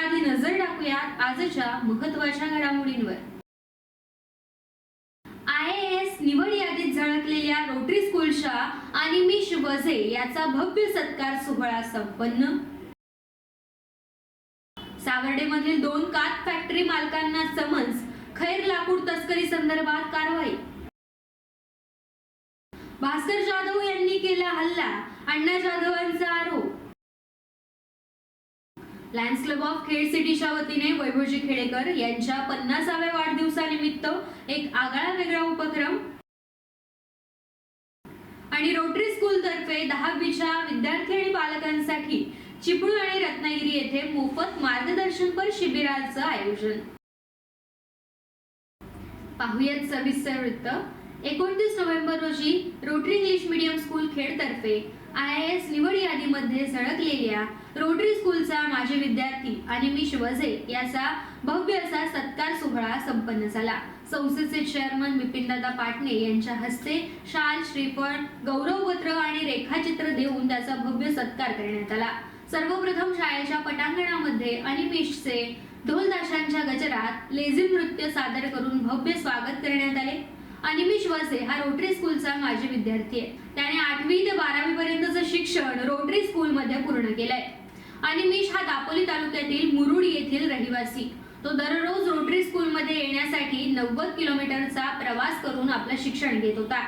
त्याआधी नजर टाकूयात आजच्या महत्त्वाच्या घडामोडींवर. आय एस निवड यादीत झळकलेल्या रोटरी स्कूलच्या मिश वझे याचा भव्य सत्कार सोहळा संपन्न. सावर्डेमधील दोन कात फॅक्टरी मालकांना समन्स खैर लाकूड तस्करी संदर्भात कारवाई. भास्कर जाधव यांनी केला हल्ला अण्णा जाधवांचा आरोप. लायन्स क्लब ऑफ खेड सिटीच्या वतीने वैभवजी खेडेकर यांच्या पन्नासाव्या वाढदिवसानिमित्त एक आगळा वेगळा उपक्रम आणि रोटरी स्कूल तर्फे दहावीच्या विद्यार्थी आणि पालकांसाठी चिपळूण आणि रत्नागिरी येथे मोफत मार्गदर्शनपर शिबिराचं आयोजन. पाहुयात सविस्तर वृत्त. एकोणतीस नोव्हेंबर रोजी Rotary English medium school Khed तर्फे आय एस निवड यादीमध्ये झळकलेल्या रोटरी स्कूलचा माजी विद्यार्थी आणि मी शिवजे याचा भव्य असा सत्कार सोहळा संपन्न झाला. संस्थेचे चेअरमन बिपिनदादा पाटणे यांच्या हस्ते शाल श्रीफळ गौरवपत्र आणि रेखाचित्र देऊन त्याचा भव्य सत्कार करण्यात आला. सर्वप्रथम शाळेच्या पटांगणामध्ये अनिमिषचे ढोलदाशांच्या गजरात लेझिम नृत्य सादर करून भव्य स्वागत करण्यात आले. अनिमिष वसे हा रोटरी स्कूलचा माजी विद्यार्थी आहे. त्याने आठवी ते बारावी पर्यंतचं शिक्षण रोटरी स्कूलमध्ये पूर्ण केलंय. अनिमिष हा दापोली तालुक्यातील मुरुड येथील रहिवासी. तो दररोज रोटरी स्कूलमध्ये येण्यासाठी नव्वद किलोमीटरचा प्रवास करून आपलं शिक्षण घेत होता.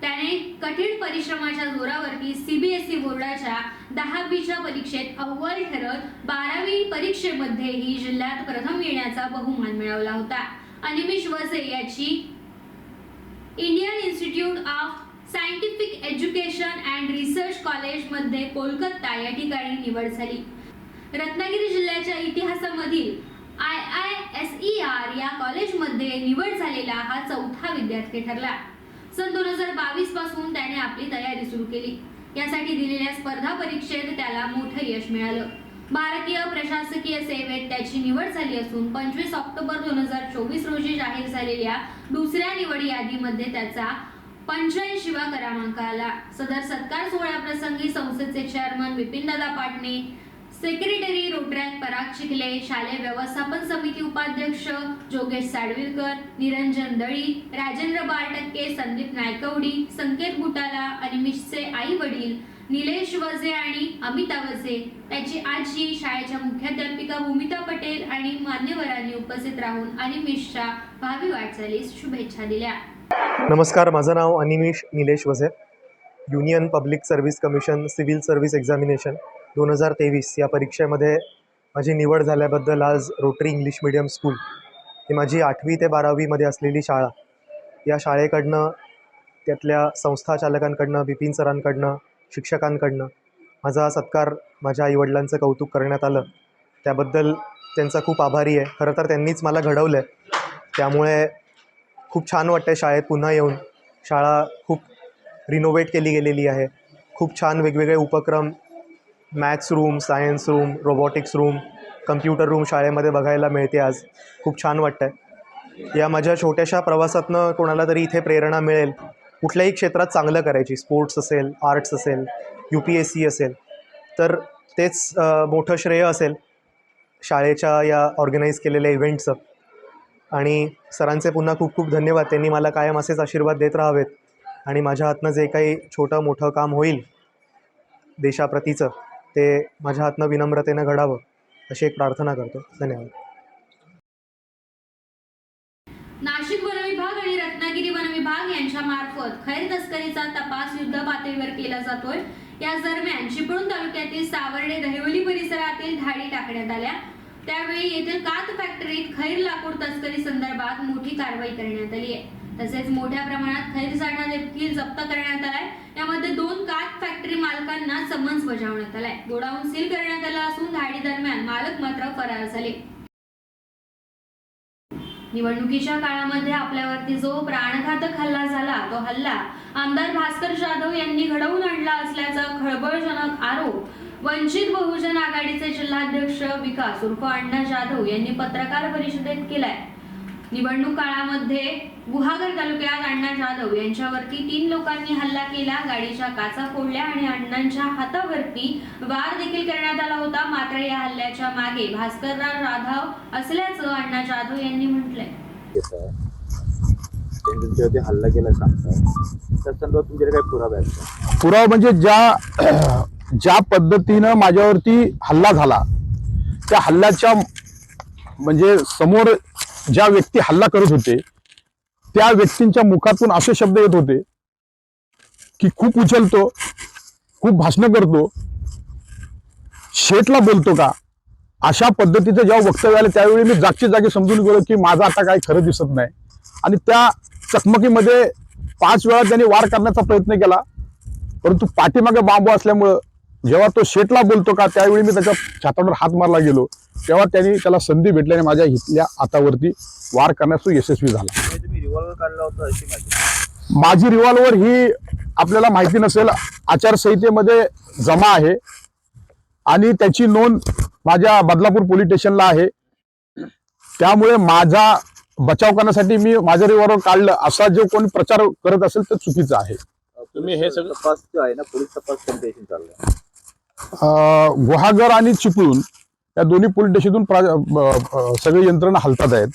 त्याने कठीण परिश्रमाच्या जोरावरती सीबीएसई बोर्डाच्या दहावीच्या परीक्षेत अव्वल ठरत बारावी परीक्षेमध्येही जिल्ह्यात प्रथम येण्याचा बहुमान मिळवला होता. अनिमिष वसे याची Indian Institute of Scientific Education and Research कॉलेजमध्ये कोलकाता या ठिकाणी निवड झाली. रत्नागिरी जिल्ह्याच्या इतिहासामधील I I S E R या कॉलेजमध्ये निवड झालेला हा चौथा विद्यार्थी ठरला. सन दोन हजार बावीसपासून त्याने आपली तयारी सुरू केली. यासाठी दिलेल्या स्पर्धा परीक्षेत त्याला मोठं यश मिळालं. भारतीय प्रशासकीय सेवेत त्याची निवड झाली असून पंचवीस ऑक्टोबर दोन हजार चोवीस रोजी जाहीर झालेल्या दुसऱ्या निवड यादीमध्ये त्याचा पंच्याऐंशीवा क्रमांक आला. सदर सत्कार सोहळ्याप्रसंगी संस्थेचे chairman Vipindada Patne secretary Rotaract Parag Chikhale शालेय व्यवस्थापन समिती उपाध्यक्ष जोगेश साडविलकर निरंजन दळी राजेंद्र बाळटक्के संदीप नायकवडी संकेत बुटाला आणि मिशचे आई वडील निलेश वजे आणि अमिता वजे त्याची आजी शाळेच्या मुख्याध्यापिका भूमिता पटेल आणि मान्यवरांनी उपस्थित राहून अनिमिषच्या भावी वाटचालीस शुभेच्छा दिल्या. नमस्कार माझं नाव Animesh Nilesh Vaze. Union Public Service Commission Civil Service Examination दोन हजार तेवीस या परीक्षेमध्ये माझी निवड झाल्याबद्दल आज रोटरी इंग्लिश मिडियम स्कूल ही माझी आठवी ते बारावीमध्ये असलेली शाळा. या शाळेकडनं त्यातल्या संस्थाचालकांकडनं बिपिन सरांकडनं शिक्षकांकडनं माझा सत्कार माझ्या आईवडिलांचं कौतुक करण्यात आलं. त्याबद्दल त्यांचा खूप आभारी आहे. खरं तर त्यांनीच मला घडवलं आहे त्यामुळे खूप छान वाटतं शाळेत पुन्हा येऊन. शाळा खूप रिनोव्हेट केली गेलेली आहे. खूप छान वेगवेगळे उपक्रम maths room science room robotics room computer room शाळेमध्ये बघायला मिळते आज. खूप छान वाटतं आहे या माझ्या छोट्याशा प्रवासातनं कोणाला तरी इथे प्रेरणा मिळेल. कुठल्याही क्षेत्रात चांगलं करायची. स्पोर्ट्स असेल आर्ट्स असेल यू पी एस सी असेल तर तेच मोठं श्रेय असेल शाळेच्या या ऑर्गनाईज केलेल्या इव्हेंटचं आणि सरांचे पुन्हा खूप खूप धन्यवाद. त्यांनी मला कायम असेच आशीर्वाद देत राहावेत आणि माझ्या हातनं जे काही छोटं मोठं काम होईल देशाप्रतीचं ते माझ्या हातनं विनम्रतेनं घडावं अशी एक प्रार्थना करतो. धन्यवाद नाशिक वन विभाग आणि रत्नागिरी वन विभाग यांच्या मार्फत खैर तस्करीचा तपास युद्ध पातळीवर केला जातोय. याच दरम्यान चिपळूण तालुक्यातील सावर्डे दहिवली परिसरातील धाडी टाकण्यात आल्या. त्यावेळी येथील कात फॅक्टरीत खैर लाकूड तस्करी संदर्भात मोठी कारवाई करण्यात आली आहे. तसेच मोठ्या प्रमाणात खैर साठा देखील जप्त करण्यात आलाय. यामध्ये दोन कात फॅक्टरी मालकांना समन्स बजावण्यात आलाय. गोडाऊन सील करण्यात आला असून धाडी दरम्यान मालक मात्र फरार झाले. निवडणुकीच्या काळामध्ये आपल्यावरती जो प्राणघातक हल्ला झाला तो हल्ला आमदार भास्कर जाधव यांनी घडवून आणला असल्याचा खळबळजनक आरोप वंचित बहुजन आघाडीचे जिल्हाध्यक्ष विकास उर्फ अण्णा जाधव यांनी पत्रकार परिषदेत केलाय. निवडणूक काळामध्ये गुहागर तालुक्यात अण्णा जाधव यांच्यावरती तीन लोकांनी हल्ला केला. गाडीच्या काचा फोडल्या आणि अण्णांच्या हातावरती वार देखील करण्यात आला होता. मात्र या हल्ल्याच्या मागे भास्करराव जाधव असल्याचं अण्णा जाधव यांनी म्हटलंय. हल्ला केला तुमच्याकडे काही पुरावे? पुरावा म्हणजे ज्या ज्या पद्धतीनं माझ्यावरती हल्ला झाला त्या हल्ल्याच्या म्हणजे समोर ज्या व्यक्ती हल्ला करत होते त्या व्यक्तींच्या मुखातून असे शब्द येत होते की खूप उचलतो खूप भाषणं करतो. शेटला बोलतो का? अशा पद्धतीचं जेव्हा वक्तव्य आलं त्यावेळी मी जागची जागी समजून गेलो की माझा आता काही खरं दिसत नाही. आणि त्या चकमकीमध्ये पाच वेळा त्यांनी वार करण्याचा प्रयत्न केला. परंतु पाठीमागे बांबू असल्यामुळं जेव्हा तो शेटला बोलतो का त्यावेळी मी त्याच्या छातावर हात मारला गेलो. तेव्हा त्यांनी त्याला संधी भेटल्याने माझ्या हितल्या हातावरती वार करण्यास तो यशस्वी झाला. म्हणजे माझी रिव्हॉल्वर ही आपल्याला माहिती नसेल आचारसंहितेमध्ये जमा आहे आणि त्याची नोंद माझ्या बदलापूर पोलीस स्टेशनला आहे. त्यामुळे माझा बचाव करण्यासाठी मी माझं रिव्हॉल्वर काढलं असा जो कोणी प्रचार करत असेल तर चुकीचं आहे. तुम्ही हे सगळं तपास जो आहे ना पोलीस तपास कोणत्या गुहागर आणि चिपळूण या दोन्ही पोलीस स्टेशनतून सगळी यंत्रणा हलतात आहेत.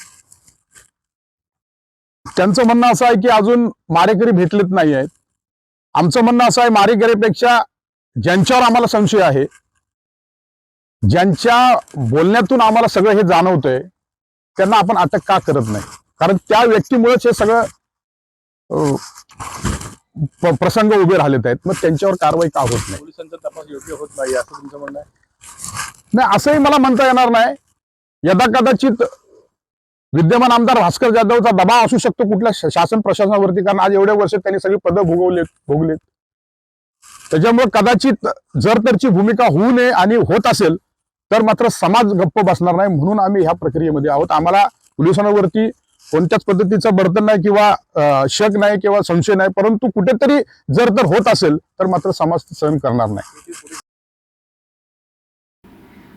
त्यांचं म्हणणं असं आहे की अजून मारेकरी भेटलेत नाही आहेत. आमचं म्हणणं असं आहे मारेकरीपेक्षा ज्यांच्यावर आम्हाला संशय आहे ज्यांच्या बोलण्यातून आम्हाला सगळं हे जाणवतंय त्यांना आपण अटक का करत नाही? कारण त्या व्यक्तीमुळेच हे सगळं अं, प्रसंग उभे राहिलेत आहेत. मग त्यांच्यावर कारवाई का होत नाही? पोलिसांचा तपास योग्य होत नाही असं तुमचं म्हणणं आहे? नाही असंही मला म्हणता येणार नाही. यदा कदाचित विद्यमान आमदार भास्कर जाधवचा दबाव असू शकतो कुठल्या शासन प्रशासनावरती कारण आज एवढ्या वर्ष त्यांनी सगळी पदं भोगवलेत भोगलेत. त्याच्यामुळे कदाचित जर तरची भूमिका होऊ नये आणि होत असेल तर मात्र समाज गप्प बसणार नाही म्हणून आम्ही ह्या प्रक्रियेमध्ये आहोत. आम्हाला पोलिसांवरती कोणत्याच पद्धतीचं बर्तन नाही किंवा शक नाही किंवा संशय नाही परंतु कुठेतरी जर तर होत असेल तर मात्र समाज सहन करणार नाही.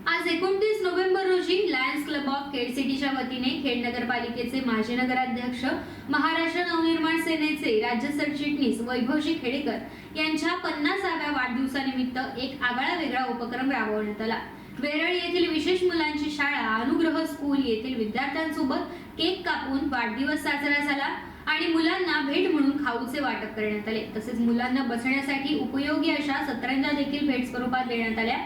आज एकोणतीस नोव्हेंबर रोजी लायन्स क्लब ऑफ खेड सिटीच्या वतीने खेड नगरपालिकेचे माजी नगराध्यक्ष महाराष्ट्र नवनिर्माण सेनेचे राज्य सरचिटणीस वैभवजी खेडेकर यांच्या पन्नासाव्या वाढदिवसानिमित्त एक आगळा वेगळा उपक्रम राबवण्यात आला. वेरळ येथील विशेष मुलांची शाळा अनुग्रह स्कूल येथील विद्यार्थ्यांसोबत केक कापून वाढदिवस साजरा झाला आणि मुलांना भेट म्हणून खाऊचे वाटप करण्यात आले. तसेच मुलांना बसण्यासाठी उपयोगी अशा सतरंजा देखील भेट स्वरूपात देण्यात आल्या.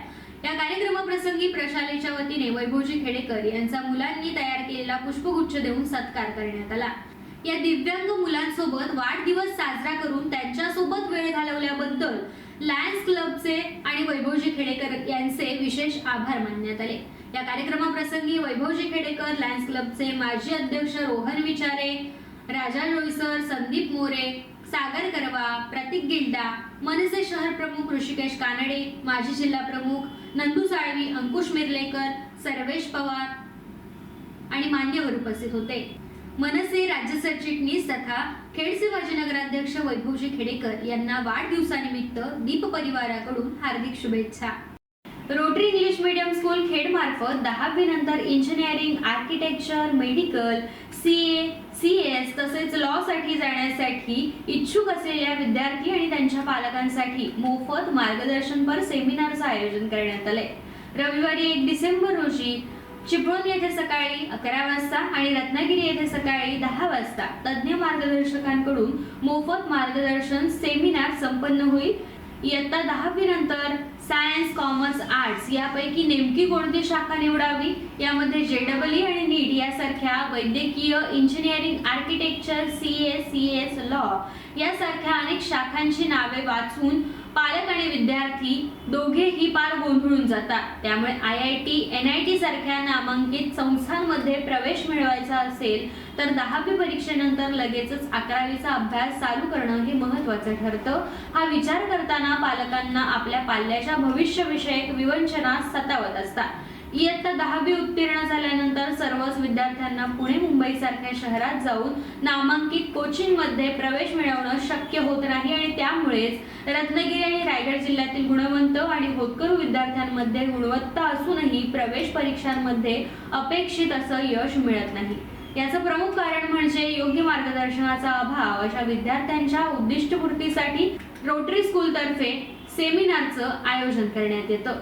या कार्यक्रमाप्रसंगी प्रशालेच्या वतीने वैभवजी खेडेकर यांचा मुलांनी तयार केलेला पुष्पगुच्छ देऊन सत्कार करण्यात आला. या दिव्यांग मुलांसोबत वाढदिवस साजरा करून त्यांच्यासोबत वेळ घालवल्याबद्दल लायन्स क्लबचे आणि वैभवजी खेडेकर यांचे विशेष आभार मानण्यात आले. या कार्यक्रमाप्रसंगी वैभवजी खेडेकर लायन्स क्लबचे माजी अध्यक्ष रोहन विचारे राजा लोईसर संदीप मोरे सागर करवा प्रतीक गिल्डा मनसे शहर प्रमुख ऋषिकेश कानडे माजी जिल्हा प्रमुख नंदू साळवी अंकुश मिरलेकर सर्वेश पवार आणि मान्यवर उपस्थित होते. मनसे राज्य सरचिटणीस तथा खेडचे माजी नगराध्यक्ष वैभवजी खेडेकर यांना वाढदिवसानिमित्त दीप परिवाराकडून हार्दिक शुभेच्छा. Rotary English medium school Khed मार्फत दहावी नंतर engineering architecture medical C A C S तसेच लॉ साठी जाण्यासाठी इच्छुक असलेल्या विद्यार्थी आणि त्यांच्या पालकांसाठी मोफत मार्गदर्शनपर सेमिनारचं आयोजन करण्यात आलंय रविवारी एक डिसेंबर रोजी चिपळूण येथे सकाळी अकरा वाजता आणि रत्नागिरी येथे सकाळी दहा वाजता तज्ज्ञ मार्गदर्शकांकडून मोफत मार्गदर्शन सेमिनार संपन्न होईल. इयत्ता दहावी नंतर सायन्स कॉमर्स आर्ट्स यापैकी नेमकी कोणती शाखा निवडावी? यामध्ये जे डबल ई आणि नीट यासारख्या वैद्यकीय engineering architecture C A C S law यासारख्या अनेक शाखांची नावे वाचून पालक आणि विद्यार्थी दोघेही पार गोंधळून जातात. त्यामुळे I I T N I T सारख्या नामांकित संस्थांमध्ये प्रवेश मिळवायचा असेल तर दहावी परीक्षेनंतर लगेचच अकरावीचा अभ्यास चालू करणं हे महत्वाचं ठरतं. हा विचार करताना पालकांना आपल्या पाल्याच्या भविष्यविषयक विवंचना सतावत असतात. इयत्ता दहावी उत्तीर्ण झाल्यानंतर सर्वच विद्यार्थ्यांना पुणे मुंबई सारख्या शहरात जाऊन नामांकित कोचिंगमध्ये प्रवेश मिळवणं शक्य होत नाही आणि त्यामुळेच रत्नागिरी आणि रायगड जिल्ह्यातील गुणवंत आणि होतकरू विद्यार्थ्यांमध्ये गुणवत्ता असूनही प्रवेश परीक्षांमध्ये अपेक्षित असं यश मिळत नाही. याचं प्रमुख कारण म्हणजे योग्य मार्गदर्शनाचा अभाव अशा विद्यार्थ्यांच्या उद्दिष्टपूर्तीसाठी रोटरी स्कूलतर्फे सेमिनारचं आयोजन करण्यात येतं.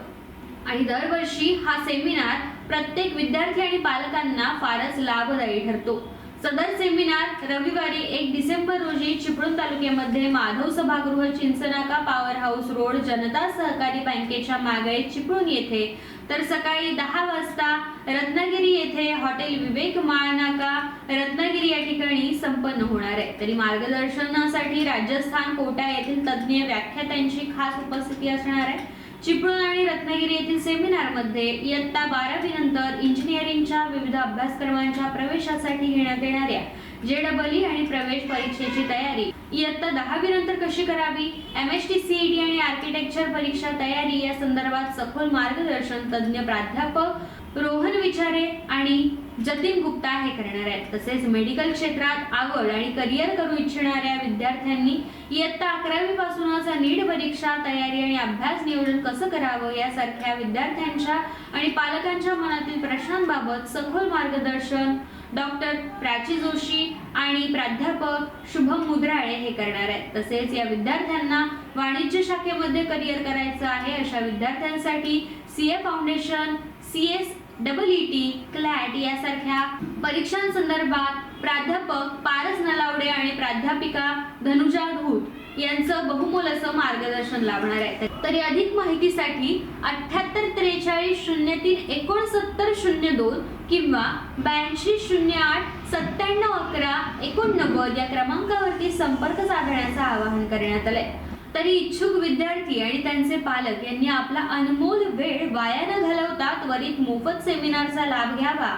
आणि दरवर्षी हा सेमिनार प्रत्येक विद्यार्थी आणि पालकांना फारच लाभदायी ठरतो. सदर सेमिनार रविवारी एक डिसेंबर रोजी चिपळूण तालुक्यामध्ये माधव सभागृह Chinchnaka power house road Janata Sahakari बँकेच्या मागे चिपळूण येथे. तर सकाळी दहा वाजता रत्नागिरी येथे हॉटेल विवेक माळनाका रत्नागिरी या ठिकाणी संपन्न होणार आहे. तरी मार्गदर्शनासाठी राजस्थान कोटा येथील तज्ज्ञ व्याख्यात्यांची खास उपस्थिती असणार आहे. चिपळूण आणि रत्नागिरी येथील सेमिनारमध्ये इयत्ता बारावी नंतर इंजिनिअरिंगच्या विविध अभ्यासक्रमांच्या प्रवेशासाठी घेण्यात येणाऱ्या जे डबल ई आणि प्रवेश परीक्षेची तयारी. इयत्ता दहावी नंतर कशी करावी? M S T C D आणि आर्किटेक्चर परीक्षा तयारी या संदर्भात सखोल मार्गदर्शन तज्ज्ञ प्राध्यापक रोहन विचारे आणि जतीन गुप्ता हे करणार आहेत. तसेच मेडिकल क्षेत्रात आवड आणि करिअर करू इच्छिणाऱ्या विद्यार्थ्यांनी इयत्ता अकरावी पासूनच नीट परीक्षा तयारी आणि अभ्यास नियोजन कसं करावं यासारख्या विद्यार्थ्यांच्या आणि पालकांच्या मनातील प्रश्नांबाबत सखोल मार्गदर्शन डॉक्टर प्राची जोशी आणि प्राध्यापक शुभम मुद्राळे हे करणार आहेत. तसेच या विद्यार्थ्यांना वाणिज्य शाखेमध्ये करिअर करायचं आहे अशा विद्यार्थ्यांसाठी C A foundation C S double E T CLAT यासारख्या परीक्षांसंदर्भात प्राध्यापक पारस नलावडे आणि प्राध्यापिका धनुजा धूत यांचं बहुमोल असं मार्गदर्शन लाभणार आहे. तरी अधिक माहितीसाठी अठ्याहत्तर त्रेचाळीस शून्य तीन एकोणसत्तर शून्य दोन किंवा ब्याऐंशी शून्य आठ सत्त्याण्णव अकरा एकोणनव्वद या क्रमांकावरती संपर्क साधण्याचं आवाहन करण्यात आलंय. तरी इच्छुक विद्यार्थी आणि त्यांचे पालक यांनी आपला अनमोल वेळ वाया न घालवता त्वरित मोफत सेमिनारचा लाभ घ्यावा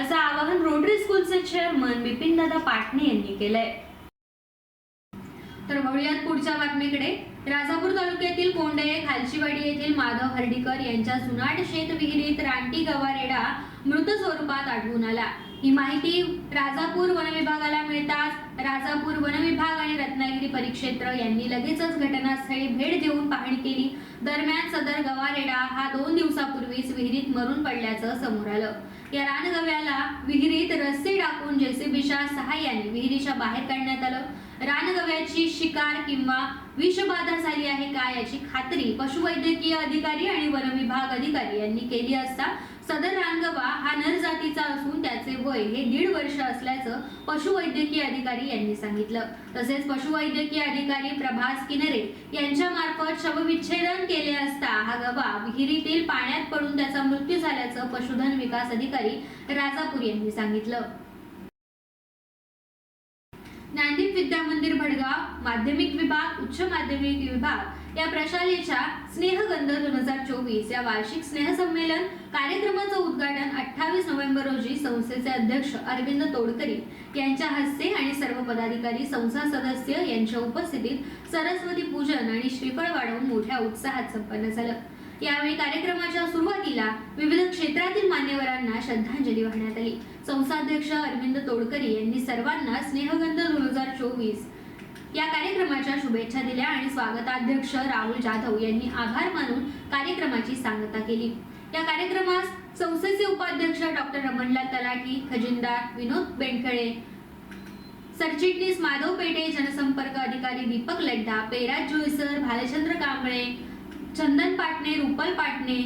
असं आवाहन रोटरी स्कूलचे चेअरमन बिपिनदादा पाटणे यांनी केलंय. तर वळूयात पुढच्या बातमीकडे. राजापूर तालुक्यातील कोंडे खालचीवाडी येथील माधव हर्डीकर यांच्या जुनाट शेत विहिरीत रानटी गवारेडा मृत स्वरूपात आढळून आला. ही माहिती राजापूर वनविभागाला मिळताच राजापूर वन विभाग आणि रत्नागिरी परिक्षेत्र यांनी लगेचच घटनास्थळी भेट देऊन पाहणी केली. दरम्यान सदर गवारेडा हा दोन दिवसापूर्वीच विहिरीत मरून पडल्याचं समोर आलं. या रानगव्याला विहिरीत रस्से टाकून जेसीबीच्या सहाय्याने विहिरीच्या बाहेर काढण्यात आलं. रानगव्याची शिकार किंवा विषबाधा झाली आहे का याची खात्री पशुवैद्यकीय अधिकारी आणि वनविभाग अधिकारी यांनी केली असता सदर रानगवा हा नर जातीचा असून त्याचे वय हे दीड वर्ष असल्याचं पशुवैद्यकीय अधिकारी यांनी सांगितलं. तसेच पशुवैद्यकीय अधिकारी प्रभास किनरे यांच्या मार्फत शवविच्छेदन केले असता हा गवा विहिरीतील पाण्यात पडून त्याचा मृत्यू झाल्याचं पशुधन विकास अधिकारी राजापूर यांनी सांगितलं. ज्ञानदीप विद्या मंदिर भडगाव माध्यमिक विभाग उच्च माध्यमिक विभाग या प्रशालेच्या स्नेहगंध दोन हजार चोवीस या वार्षिक स्नेहसंमेलन कार्यक्रमाचं उद्घाटन अठ्ठावीस नोव्हेंबर रोजी संस्थेचे अध्यक्ष अरविंद तोडकरी यांच्या हस्ते आणि सर्व पदाधिकारी संस्था सदस्य यांच्या उपस्थितीत सरस्वती पूजन आणि श्रीफळ वाढवून मोठ्या उत्साहात संपन्न झालं. यावेळी कार्यक्रमाच्या सुरुवातीला विविध क्षेत्रातील मान्यवरांना श्रद्धांजली वाहण्यात आली. संस्थाध्यक्ष अरविंद तोडकरी यांनी सर्वांना स्नेहगंध दोन हजार चोवीस या कार्यक्रमाच्या शुभेच्छा दिल्या आणि स्वागताध्यक्ष राहुल जाधव यांनी आभार मानून कार्यक्रमाची सांगता केली. या कार्यक्रमास संस्थेचे उपाध्यक्ष डॉक्टर रमणलाल तलाठी खजिनदार विनोद बेंडखळे सरचिटणीस माधव पेटे जनसंपर्क अधिकारी दीपक लड्डा पेराज जुईसर भालचंद्र कांबळे चंदन पाटणे रुपल पाटणे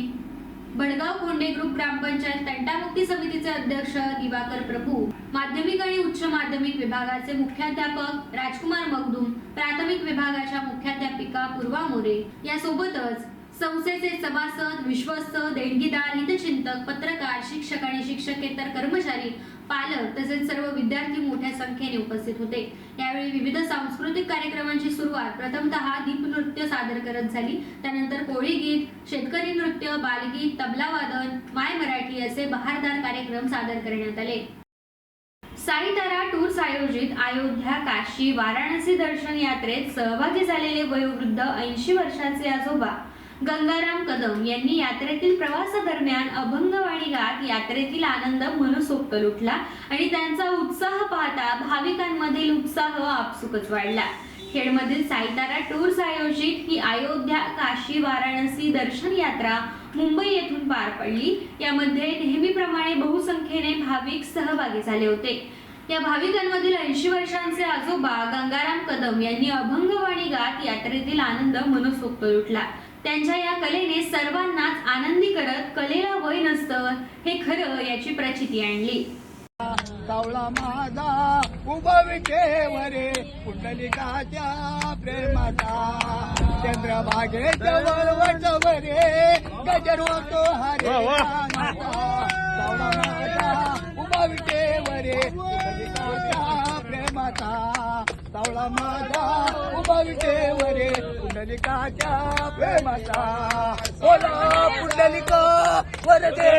भडगाव खोंडे ग्रुप ग्रामपंचायत तंटामुक्ती समितीचे अध्यक्ष दिवाकर प्रभू माध्यमिक आणि उच्च माध्यमिक विभागाचे मुख्याध्यापक राजकुमार मगदूम प्राथमिक विभागाच्या मुख्याध्यापिका पूर्वा मोरे. यासोबतच संस्थेचे सभासद विश्वस्त देणगीदार हितचिंतक पत्रकार शिक्षक आणि शिक्षकेतर कर्मचारी पालक तसेच सर्व विद्यार्थी मोठ्या संख्येने उपस्थित होते. यावेळी विविध सांस्कृतिक कार्यक्रमांची सुरुवात प्रथमतः दीपनृत्य सादर करत झाली. त्यानंतर कोळी गीत शेतकरी नृत्य बालगीत तबलावादन माय मराठी असे बहारदार कार्यक्रम सादर करण्यात आले. साईतारा टूर्स आयोजित अयोध्या काशी वाराणसी दर्शन यात्रेत सहभागी झालेले वयोवृद्ध ऐंशी वर्षाचे आजोबा गंगाराम कदम यांनी यात्रेतील प्रवासादरम्यान अभंगवाणी गात यात्रेतील आनंद मनसोक्त लुटला आणि त्यांचा उत्साह पाहता भाविकांमधील उत्साह आपसुकच वाढला. खेडमधील साईतारा टूर्स आयोजित ही अयोध्या काशी वाराणसी दर्शन यात्रा मुंबई येथून पार पडली. यामध्ये नेहमीप्रमाणे बहुसंख्येने भाविक सहभागी झाले होते. या भाविकांमधील ऐंशी वर्षांचे आजोबा गंगाराम कदम यांनी अभंगवाणी गात यात्रेतील आनंद मनसोक्त लुटला त्यांच्या या कलेने सर्वांनाच आनंदी करत कलेला वय नसतं हे खरं याची प्रचिती आणली. सावळा माझा उभा विटेवरे पुंडलिकाच्या प्रेमाचा. चंद्रभागेच्या वळवटवरे गजर होतो हरे सावळा माझा उभा विटेवरे पुंडलिकाच्या प्रेमाचा. सावळा माझा उभा विटेवरे पुंडलिकाच्या प्रेमाचा. बोला पुंडलिका वरदे.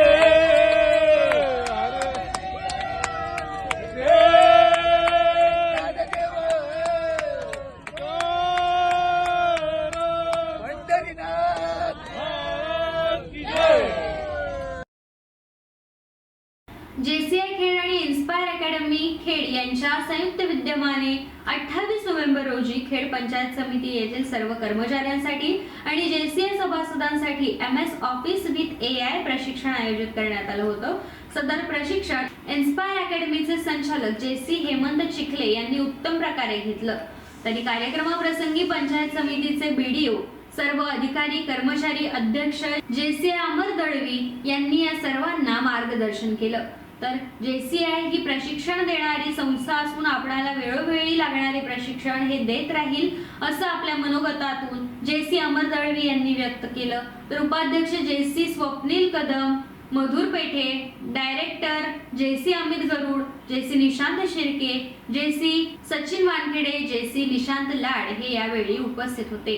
यांच्या संयुक्त विद्यमाने अठ्ठावीस नोव्हेंबर रोजी खेड पंचायत समिती येथील सर्व कर्मचाऱ्यांसाठी आणि JCA सभासदांसाठी M S office with A I प्रशिक्षण आयोजित करण्यात आलं होतं. सदर प्रशिक्षण इन्स्पायर अकॅडमीचे संचालक जे सी हेमंत चिखले यांनी उत्तम प्रकारे घेतलं. तरी कार्यक्रमाप्रसंगी पंचायत समितीचे बीडीओ सर्व अधिकारी कर्मचारी अध्यक्ष जेसीआय अमर दळवी यांनी या सर्वांना मार्गदर्शन केलं. तर जेसीआय ही प्रशिक्षण देणारी संस्था असून आपणाला वेळोवेळी लागणारे प्रशिक्षण हे देत राहील असं आपल्या मनोगतातून जेसी अमर दळवी यांनी व्यक्त केलं. तर उपाध्यक्ष JC Swapnil Kadam Madhur Pethe director JC Amit Garud JC Nishant Shirke JC Sachin Wankhede JC Nishant Lad हे यावेळी उपस्थित होते.